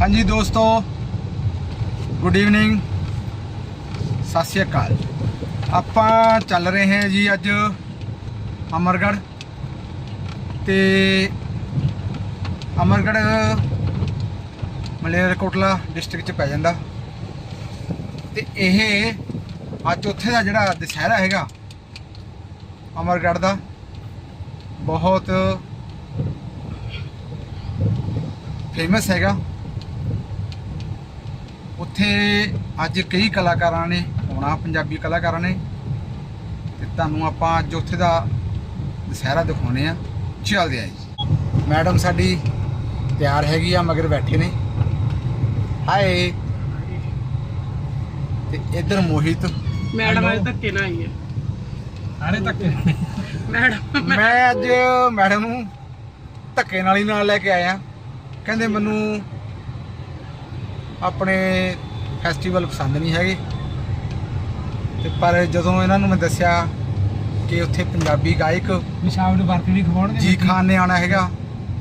ਹਾਂਜੀ ਦੋਸਤੋ good evening ਸਤਿ ਸ਼੍ਰੀ ਅਕਾਲ। ਆਪਾਂ ਚੱਲ ਰਹੇ ਹਾਂ ਜੀ ਅੱਜ ਅਮਰਗੜ੍ਹ। ਤੇ ਅਮਰਗੜ੍ਹ ਮਲੇਰਕੋਟਲਾ ਡਿਸਟ੍ਰਿਕਟ ਚ ਪੈ ਜਾਂਦਾ। ਤੇ ਇਹ ਅੱਜ ਉੱਥੇ ਦਾ ਜਿਹੜਾ ਦੁਸਹਿਰਾ ਹੈਗਾ, ਅਮਰਗੜ੍ਹ ਦਾ, ਬਹੁਤ ਫੇਮਸ ਹੈਗਾ। ਉੱਥੇ ਅੱਜ ਕਈ ਕਲਾਕਾਰਾਂ ਨੇ ਆਉਣਾ ਪੰਜਾਬੀ ਕਲਾਕਾਰਾਂ ਨੇ। ਤੇ ਤੁਹਾਨੂੰ ਆਪਾਂ ਅੱਜ ਉੱਥੇ ਦਾ ਦੁਸਹਿਰਾ ਦਿਖਾਉਣੇ ਆ। ਚੱਲਦੇ ਆ ਜੀ। ਮੈਡਮ ਸਾਡੀ ਤਿਆਰ ਹੈਗੀ ਆ ਮਗਰ ਬੈਠੇ ਨੇ। ਹਾਏ। ਤੇ ਇੱਧਰ ਮੋਹਿਤ। ਮੈਡਮ ਅੱਜ ਧੱਕੇ ਨਾਲ ਆਈ ਹੈ। ਹਾਲੇ ਤੱਕ ਮੈਡਮ ਮੈਂ ਅੱਜ ਮੈਡਮ ਨੂੰ ਧੱਕੇ ਨਾਲ ਹੀ ਨਾਲ ਲੈ ਕੇ ਆਇਆ। ਕਹਿੰਦੇ ਮੈਨੂੰ ਆਪਣੇ ਫੈਸਟੀਵਲ ਪਸੰਦ ਨਹੀਂ ਹੈਗੇ। ਤੇ ਪਰ ਜਦੋਂ ਇਹਨਾਂ ਨੂੰ ਮੈਂ ਦੱਸਿਆ ਕਿ ਉੱਥੇ ਪੰਜਾਬੀ ਗਾਇਕ ਸ਼ਾਮ ਨੂੰ ਬਰਫੀ ਵੀ ਖਵਾਉਣਗੇ ਜੀ ਖਾਨ ਨੇ ਆਉਣਾ ਹੈਗਾ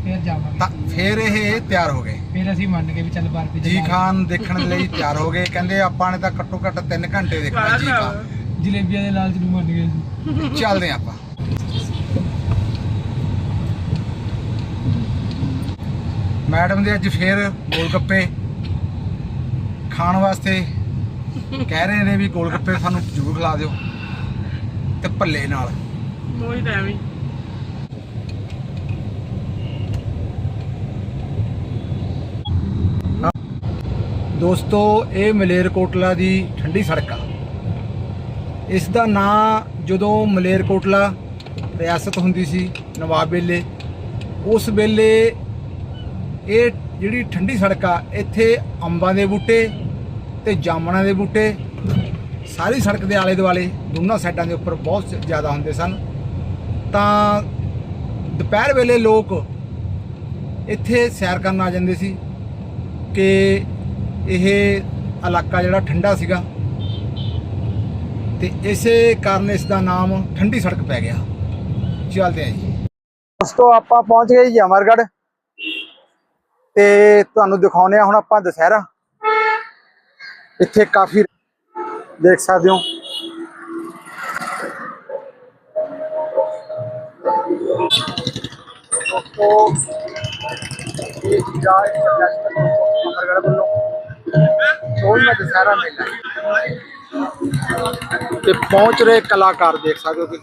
ਫਿਰ ਜਾਵਾਂਗੇ। ਤਾਂ ਫਿਰ ਇਹ ਤਿਆਰ ਹੋ ਗਏ। ਫਿਰ ਅਸੀਂ ਮੰਨ ਕੇ ਵੀ ਚੱਲ ਬਰਫੀ ਜੀ ਖਾਨ ਦੇਖਣ ਲਈ ਤਿਆਰ ਹੋ ਗਏ। ਕਹਿੰਦੇ ਆਪਾਂ ਨੇ ਤਾਂ ਘੱਟੋ ਘੱਟ 3 ਘੰਟੇ ਦੇਖਣਾ ਜੀ ਖਾਨ। ਜਲੇਬੀਆਂ ਦੇ ਲਾਲਚ ਨੂੰ ਮੰਨ ਗਏ ਸੀ ਚੱਲਦੇ ਆਪਾਂ। ਮੈਡਮ ਦੇ ਅੱਜ ਫੇਰ ਗੋਲ ਗੱਪੇ ਖਾਣ ਵਾਸਤੇ ਕਹਿ ਰਹੇ ਨੇ ਵੀ ਗੋਲ ਗੱਪੇ ਸਾਨੂੰ ਜ਼ਰੂਰ ਖਿਲਾ ਦਿਓ ਤੇ ਭੱਲੇ ਨਾਲ ਮੋਹਿਤ ਐਵੇਂ ਹੀ। ਦੋਸਤੋ ਇਹ ਮਲੇਰਕੋਟਲਾ ਦੀ ਠੰਡੀ ਸੜਕ ਆ ਇਸ ਦਾ ਨਾਂ ਜਦੋਂ ਮਲੇਰਕੋਟਲਾ ਰਿਆਸਤ ਹੁੰਦੀ ਸੀ ਨਵਾਬ ਵੇਲੇ ਉਸ ਵੇਲੇ ਇਹ ਜਿਹੜੀ ਠੰਡੀ ਸੜਕ ਆ ਇੱਥੇ ਅੰਬਾਂ ਦੇ ਬੂਟੇ ਤੇ ਜਾਮਣਾਂ ਦੇ ਬੂਟੇ, ਸਾਰੀ ਸੜਕ ਦੇ ਆਲੇ ਦੁਆਲੇ, ਦੋਨਾਂ ਸਾਈਡਾਂ ਦੇ ਉੱਪਰ ਬਹੁਤ ਜ਼ਿਆਦਾ ਹੁੰਦੇ ਸਨ। ਤਾਂ ਦੁਪਹਿਰ ਵੇਲੇ ਲੋਕ ਇੱਥੇ ਸੈਰ ਕਰਨ ਆ ਜਾਂਦੇ ਸੀ ਕਿ ਇਹ ਇਲਾਕਾ ਜਿਹੜਾ ਠੰਡਾ ਸੀਗਾ ਤੇ ਇਸੇ ਕਾਰਨ ਇਸ ਦਾ ਨਾਮ ਠੰਡੀ ਸੜਕ ਪੈ ਗਿਆ। ਚੱਲਦੇ ਹਾਂ ਜੀ। ਉਸ ਤੋਂ ਆਪਾਂ ਪਹੁੰਚ ਗਏ ਜੀ ਅਮਰਗੜ੍ਹ ਤੇ ਤੁਹਾਨੂੰ ਦਿਖਾਉਨੇ ਆ ਹੁਣ ਆਪਾਂ ਦੁਸਹਿਰਾ। ਇੱਥੇ ਕਾਫੀ ਦੇਖ ਸਕਦੇ ਹੋ ਦੋਸਤੋ ਇਹ ਜਾ ਇੰਟਰਨੈਸ਼ਨਲ ਅਮਰਗੜ੍ਹ ਵੱਲੋਂ ਸੋਹਣਾ ਦੁਸਹਿਰਾ ਮੇਲਾ ਹੈ। ਤੇ ਪਹੁੰਚ ਰਹੇ ਕਲਾਕਾਰ ਦੇਖ ਸਕਦੇ ਹੋ ਤੁਸੀਂ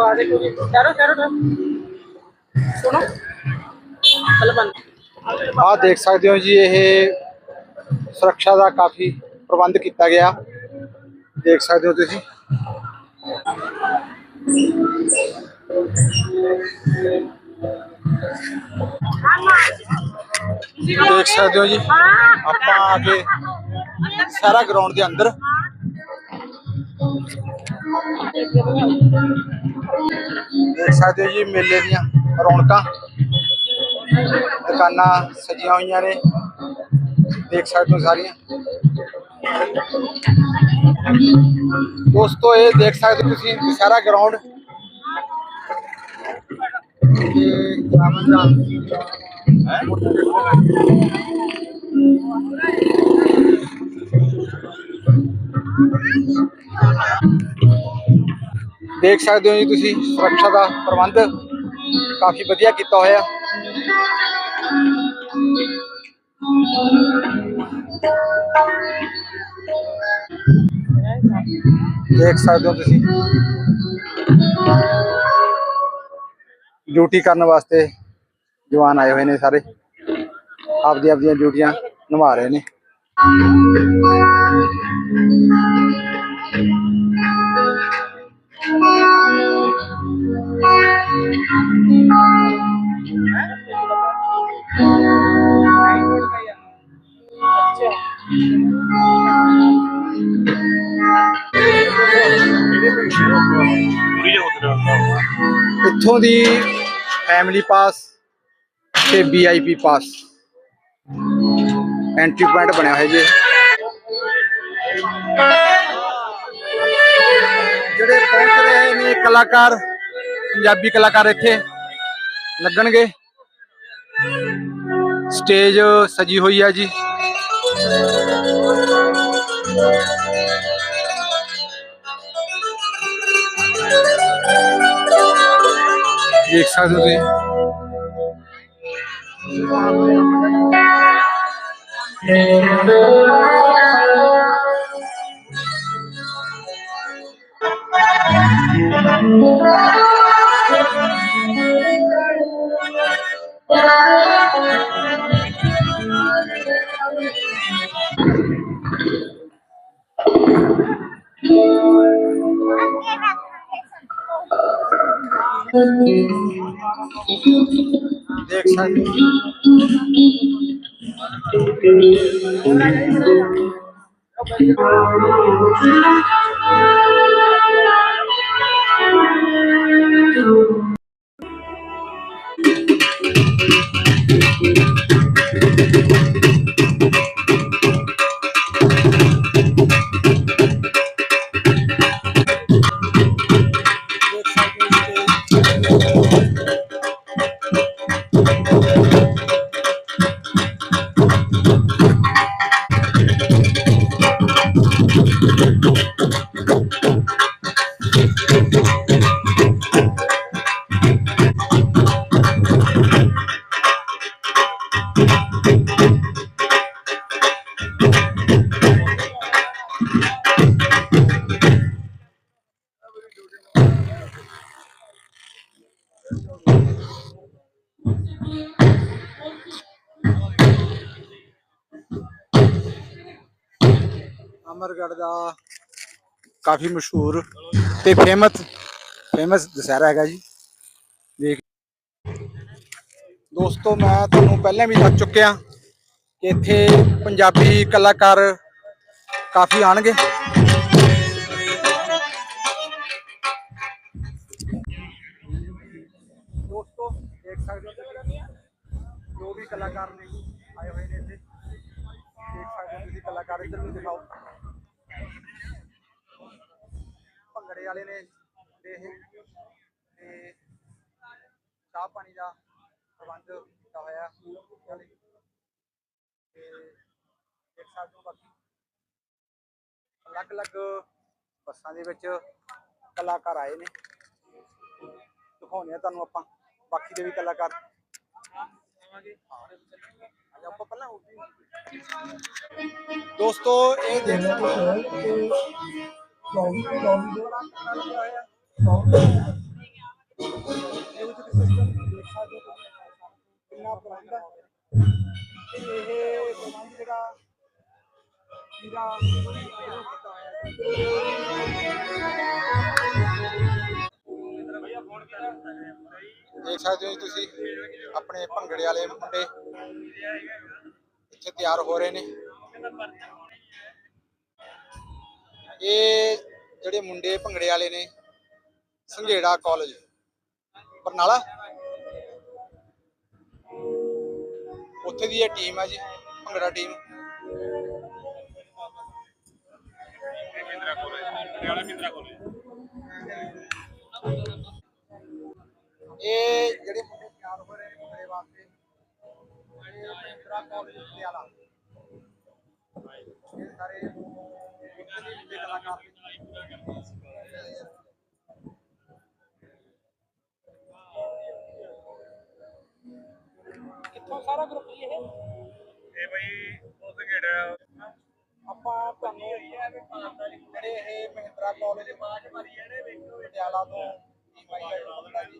ਆ ਦੇਖੋ ਜੀ ਕਰੋ ਕਰੋ ਕਰੋ। ਸੁਣੋ ਹਲ ਬੰਦ ਆਹ ਦੇਖ ਸਕਦੇ ਹੋ ਜੀ ਇਹ ਸੁਰੱਖਿਆ ਦਾ ਕਾਫੀ ਪ੍ਰਬੰਧ ਕੀਤਾ ਗਿਆ ਦੇਖ ਸਕਦੇ ਹੋ ਤੁਸੀਂ ਦੇਖ ਸਕਦੇ ਹੋ ਜੀ ਆਪਾਂ ਆ ਗਏ ਸਾਰਾ ਗਰਾਊਂਡ ਦੇ ਅੰਦਰ ਦੇਖ ਸਕਦੇ ਹੋ ਜੀ ਮੇਲੇ ਦੀਆਂ ਰੌਣਕਾਂ ਦੁਕਾਨਾਂ ਸਜੀਆਂ ਹੋਈਆਂ ਨੇ। ਦੇਖ ਸਕਦੇ ਹੋ ਸਾਰੀਆਂ। ਦੋਸਤੋ, ਇਹ ਦੇਖ ਸਕਦੇ ਹੋ ਤੁਸੀਂ ਸਾਰਾ ਗਰਾਊਂਡ ਤੇ ਰਾਮਨ ਦਾ ਦੇਖ ਸਕਦੇ ਹੋ ਜੀ ਤੁਸੀਂ ਸੁਰੱਖਿਆ ਦਾ ਪ੍ਰਬੰਧ ਕਾਫੀ ਵਧੀਆ ਕੀਤਾ ਹੋਇਆ। ਦੇਖ ਸਕਦੇ ਹੋ ਤੁਸੀਂ। ਡਿਊਟੀ ਕਰਨ ਵਾਸਤੇ ਜਵਾਨ ਆਏ ਹੋਏ ਨੇ ਸਾਰੇ। ਆਪਦੀ ਆਪਦੀਆਂ ਡਿਊਟੀਆਂ ਨਿਭਾ ਰਹੇ ਨੇ। ਇੱਥੋਂ ਦੀ ਫੈਮਿਲੀ ਪਾਸ ਤੇ ਵੀਆਈਪੀ ਪਾਸ ਐਂਟਰੀ ਪੁਆਇੰਟ ਬਣਿਆ ਹੋਇਆ ਜੀ। ਜਿਹੜੇ ਪਹੁੰਚ ਰਹੇ ਨੇ ਕਲਾਕਾਰ, ਪੰਜਾਬੀ ਕਲਾਕਾਰ ਇੱਥੇ ਲੱਗਣਗੇ। ਸਟੇਜ ਸਜੀ ਹੋਈ ਆ ਜੀ। ਦੇਖ ਸਕਦੇ ਹੋ ਤੁਸੀਂ। ਦੇਖ ਸਕਦੇ ਹੋ ਦੇਖ ਅਮਰਗੜ੍ਹ ਦਾ ਕਾਫੀ ਮਸ਼ਹੂਰ ਤੇ ਫੇਮਸ ਫੇਮਸ ਦੁਸਹਿਰਾ ਹੈਗਾ ਜੀ। ਦੇਖ। ਦੋਸਤੋ, ਮੈਂ ਤੁਹਾਨੂੰ ਪਹਿਲਾਂ ਵੀ ਦੱਸ ਚੁੱਕਿਆ ਕਿ ਇੱਥੇ ਪੰਜਾਬੀ ਕਲਾਕਾਰ ਕਾਫੀ ਆਣਗੇ ਦੋਸਤੋ, ਦੇਖ ਸਕਦੇ ਹੋ ਜੋ ਵੀ ਕਲਾਕਾਰ ਨੇ ਆਏ ਹੋਏ ਨੇ ਇੱਥੇ। ਦੇਖ ਸਕਦੇ ਹੋ ਤੁਸੀਂ ਕਲਾਕਾਰ ਇੱਧਰ ਨੂੰ ਦਿਖਾਓ। ਭੰਗੜੇ ਨੇ ਤੇ ਇਹ, ਤੇ ਚਾਹ ਪਾਣੀ ਦਾ ਪ੍ਰਬੰਧ ਕੀਤਾ ਹੋਇਆ ਨਾਲੇ ਤੇ ਦੇਖ ਸਕਦੇ ਬਾਕੀ ਅਲੱਗ-ਅਲੱਗ ਬੱਸਾਂ ਦੇ ਵਿੱਚ ਕਲਾਕਾਰ ਆਏ ਨੇ। ਦਿਖਾਉਂਦੇ ਆ ਤੁਹਾਨੂੰ ਆਪਾਂ, ਬਾਕੀ ਦੇ ਵੀ ਕਲਾਕਾਰ। ਦੋਸਤੋ, ਇਹ ਦੇਖ। ਸਕਦੇ ਹੋ ਵੀ- ਦੋਸਤੋ ਇਹ ਦੇਖ ਸਕਦੇ ਹੋ ਕਿ ਮਿਊਜ਼ਿਕ ਸਿਸਟਮ ਦੇਖ ਸਕਦੇ ਹੋ ਤੁਸੀਂ। ਕਿੰਨਾ ਪ੍ਰਬੰਧ ਤੇ ਇਹ ਪ੍ਰਬੰਧ ਜਿਹੜਾ ਜਿਹੜਾ ਦੇਖ ਸਕਦੇ ਹੋ ਤੁਸੀਂ, ਆਪਣੇ ਭੰਗੜੇ ਵਾਲੇ ਮੁੰਡੇ ਇੱਥੇ ਤਿਆਰ ਹੋ ਰਹੇ ਨੇ। ਇਹ ਜਿਹੜੇ ਮੁੰਡੇ ਭੰਗੜੇ ਵਾਲੇ ਨੇ, ਸੰਘੇੜਾ ਕਾਲਜ ਬਰਨਾਲਾ। ਉੱਥੇ ਦੀ ਇਹ ਟੀਮ ਹੈ ਜੀ, ਭੰਗੜਾ ਟੀਮ ਇਹ ਜਿਹੜੇ ਮੁੰਡੇ ਤਿਆਰ ਹੋ ਰਹੇ ਨੇ ਭੰਗੜੇ ਵਾਸਤੇ, ਇਹ ਮਹਿੰਦਰਾ ਕਾਲਜ ਪਟਿਆਲਾ। ਇਹ ਸਾਰੇ ਕਿੱਥੋਂ ਸਾਰਾ ਗਰੁੱਪ ਜੀ ਇਹ? ਇਹ ਬਈ ਉਸ ਗੇੜ ਆਪਾਂ ਤੁਹਾਨੂੰ ਜਿਹੜੇ ਇਹ ਮਹਿੰਦਰਾ ਕਾਲਜ ਪਟਿਆਲਾ ਤੋਂ ਆਈ ਹੈ ਮੁੰਡਾ ਜੀ।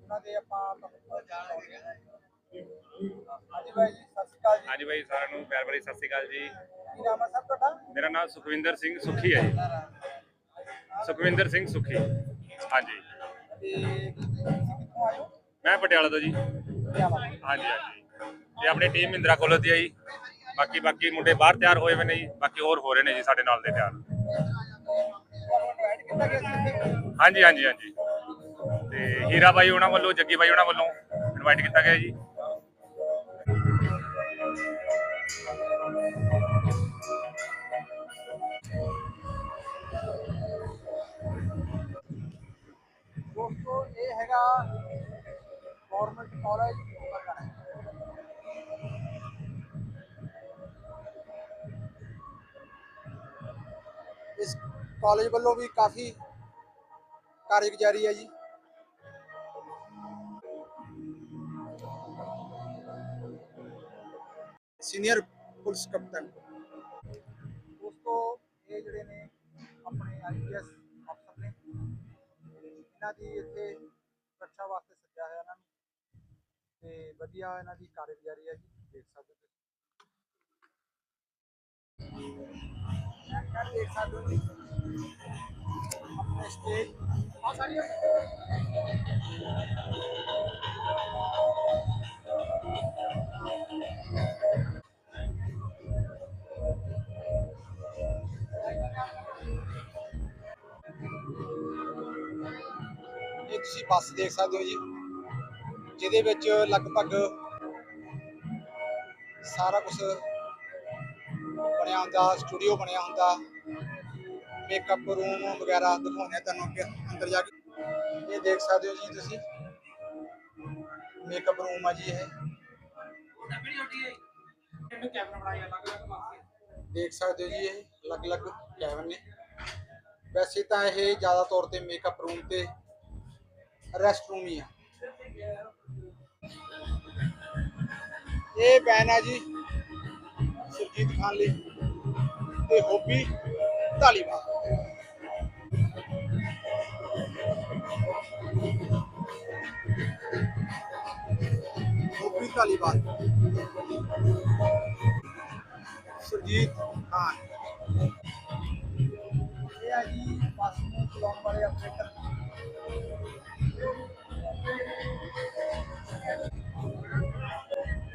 ਉਹਨਾਂ ਦੇ ਆਪਾਂ ਤੁਹਾਨੂੰ ਜਾਣਾਂਗੇ ਹਾਂਜੀ ਭਾਈ ਜੀ ਸਤਿ ਸ਼੍ਰੀ ਅਕਾਲ ਜੀ। ਹਾਂਜੀ ਬਾਈ ਸਾਰਿਆਂ ਨੂੰ ਪਿਆਰ ਭਰੀ ਸਤਿ ਸ਼੍ਰੀ ਅਕਾਲ ਜੀ। ਕੀ ਨਾਮ ਹੈ ਸਰ ਤੁਹਾਡਾ? ਮੇਰਾ ਨਾਮ ਸੁਖਵਿੰਦਰ ਸਿੰਘ ਸੁਖੀ ਹੈ ਜੀ। ਸੁਖਵਿੰਦਰ ਸਿੰਘ ਸੁਖੀ। ਹਾਂਜੀ। ਤੇ ਤੁਸੀਂ ਕਿੱਥੋਂ ਆਏ ਹੋ? ਮੈਂ ਪਟਿਆਲਾ ਤੋਂ ਜੀ। ਪਟਿਆਲਾ ਹਾਂਜੀ ਹਾਂਜੀ। ਇਹ ਆਪਣੀ ਟੀਮ ਇੰਦਰਾ ਕਾਲਜ ਦੀ ਹੈ ਜੀ। ਬਾਕੀ ਬਾਕੀ ਮੁੰਡੇ ਬਾਹਰ ਤਿਆਰ ਹੋਏ ਹੋਏ ਨੇ ਜੀ। ਬਾਕੀ ਹੋਰ ਹੋ ਰਹੇ ਨੇ ਜੀ ਸਾਡੇ ਨਾਲ ਦੇ ਤਿਆਰ। ਗਿਆ ਸੀ? ਹਾਂਜੀ ਹਾਂਜੀ ਹਾਂਜੀ। ਤੇ ਹੀਰਾ ਬਾਈ ਉਹਨਾਂ ਵੱਲੋਂ ਜੱਗੀ ਬਾਈ ਉਹਨਾਂ ਵੱਲੋਂ ਇਨਵਾਈਟ ਕੀਤਾ ਗਿਆ ਜੀ। ਦੋਸਤੋ ਇਹ ਹੈਗਾ ਗਵਰਨਮੈਂਟ ਕਾਲਜ ਵਰਕਰ ਹੈ ਇਸ ਕਾਲਜ ਵੱਲੋਂ ਵੀ ਕਾਫੀ ਕਾਰਗੁਜ਼ਾਰੀ ਹੈ ਜੀ ਸੀਨੀਅਰ ਪੁਲਿਸ ਕਪਤਾਨ ਦੋਸਤੋ ਇਹ ਜਿਹੜੇ ਨੇ ਆਪਣੇ ਆਈਪੀਐਸ ਅਫਸਰ ਨੇ ਇਹਨਾਂ ਦੀ ਇੱਥੇ ਸੁਰੱਖਿਆ ਵਾਸਤੇ ਸੱਜਿਆ ਹੋਇਆ ਇਹਨਾਂ ਨੂੰ। ਤੇ ਵਧੀਆ ਇਹਨਾਂ ਦੀ ਕਾਰਗੁਜ਼ਾਰੀ ਹੈ ਜੀ, ਦੇਖ ਸਕਦੇ ਹੋ ਤੁਸੀਂ। ਦੇਖ ਸਕਦੇ ਹੋ ਜੀ, ਆਪਣੇ ਸਟੇਜ ਆ ਸਾਰੀਆਂ ਇਹ ਤੁਸੀਂ ਬੱਸ ਦੇਖ ਸਕਦੇ ਹੋ ਜੀ, ਜਿਹਦੇ ਵਿੱਚ ਲਗਭਗ ਸਾਰਾ ਕੁਝ ਬਣਿਆ ਹੁੰਦਾ ਸਟੂਡੀਓ ਬਣਿਆ ਹੁੰਦਾ ਮੇਕਅਪ ਰੂਮ ਵਗੈਰਾ ਦਿਖਾਉਂਦੇ ਆ ਤੁਹਾਨੂੰ ਅੱਗੇ ਅੰਦਰ ਜਾ ਕੇ। ਇਹ ਦੇਖ ਸਕਦੇ ਹੋ ਜੀ ਤੁਸੀਂ ਮੇਕਅਪ ਰੂਮ ਆ ਜੀ ਇਹ। ਦੇਖ ਸਕਦੇ ਹੋ ਜੀ ਇਹ ਅਲੱਗ-ਅਲੱਗ ਕੈਮਰੇ ਨੇ। ਵੈਸੇ ਤਾਂ ਇਹ ਜ਼ਿਆਦਾ ਤੌਰ ਤੇ ਮੇਕਅਪ ਰੂਮ ਤੇ ਰੈਸਟ ਰੂਮ ਹੀ ਆ। ਇਹ ਬੈਨ ਆ ਜੀ, ਸੁਰਜੀਤ ਖਾਨ ਲਈ ਤੇ ਹੋਬੀ ਧਾਲੀਵਾਲ। ਹੋਬੀ ਧਾਲੀਵਾਲ। ਸੁਰਜੀਤ ਖਾਨ। ਇਹ ਆ ਜੀ, ਬੱਸ ਚਲਾਉਣ ਵਾਲੇ ਆਪਰੇਟਰ।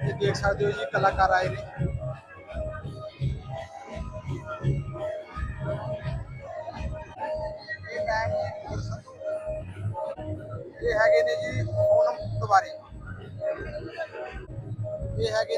ਇਹ ਦੇਖ ਸਕਦੇ ਹੋ ਜੀ ਕਲਾਕਾਰ ਆਏ ਨੇ ਇਹ ਮੈਂ ਜੀ ਨੂਰ ਸੰਧੂ ਇਹ ਹੈਗੇ ਨੇ ਜੀ ਸੋਨਮ ਤਿਵਾਰੀ ਇਹ ਹੈਗੇ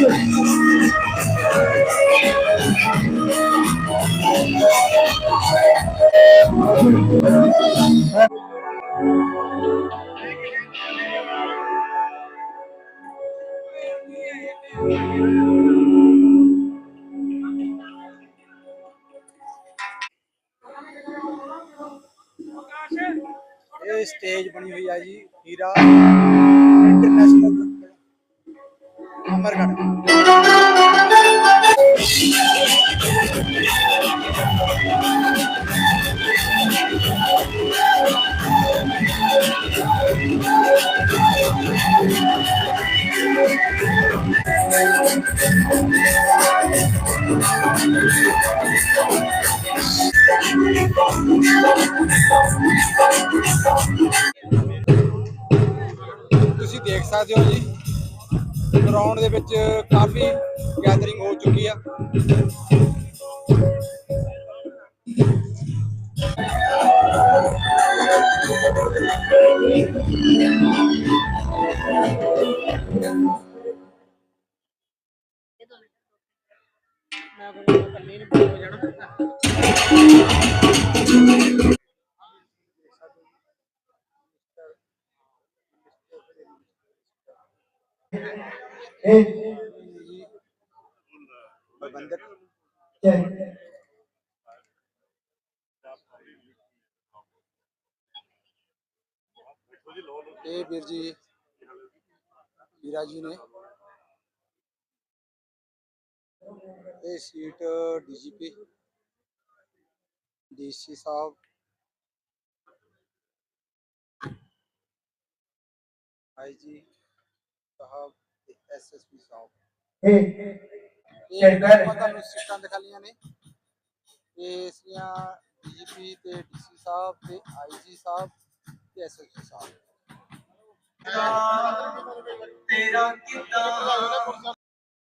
ਇਹ ਸਟੇਜ ਬਣੀ ਹੋਈ ਆ ਜੀ ਹੀਰਾ ਇੰਟਰਨੈਸ਼ਨਲ ਅਮਰਗੜ੍ਹ ਤੁਸੀਂ ਦੇਖ ਸਕਦੇ ਹੋ ਜੀ ਗਰਾਊਂਡ ਦੇ ਵਿੱਚ ਕਾਫੀ ਗੈਦਰਿੰਗ ਹੋ ਚੁੱਕੀ ਆ। ਮੈਂ ਕੋਈ ਇਕੱਲੇ ਨਹੀਂ ਹੋ ਜਾਣਾ ਜੀ ਪ੍ਰਬੰਧਕ ਇਹ ਵੀਰ ਜੀ ਵੀਰਾ ਜੀ ਨੇ। ਇਹ ਸੀਟ ਡੀਜੀਪੀ ਡੀਸੀ ਸਾਹਿਬ। ਆਈਜੀ ਸਾਹਿਬ ਤੇ ਐਸਐਸਪੀ ਸਾਹਿਬ। ਇਹ ਮੈਂ ਤੁਹਾਨੂੰ ਸੀਟਾਂ ਦਿਖਾ ਲਈਆਂ ਨੇ। ਤੇ ਇਸ ਦੀਆਂ ਡੀਜੀਪੀ ਤੇ ਡੀਸੀ ਸਾਹਿਬ ਤੇ ਆਈਜੀ ਸਾਹਿਬ ਤੇ ਐਸਐਸਪੀ ਸਾਹਿਬ। ਤੇਰਾ ਕਿੱਦਾਂ?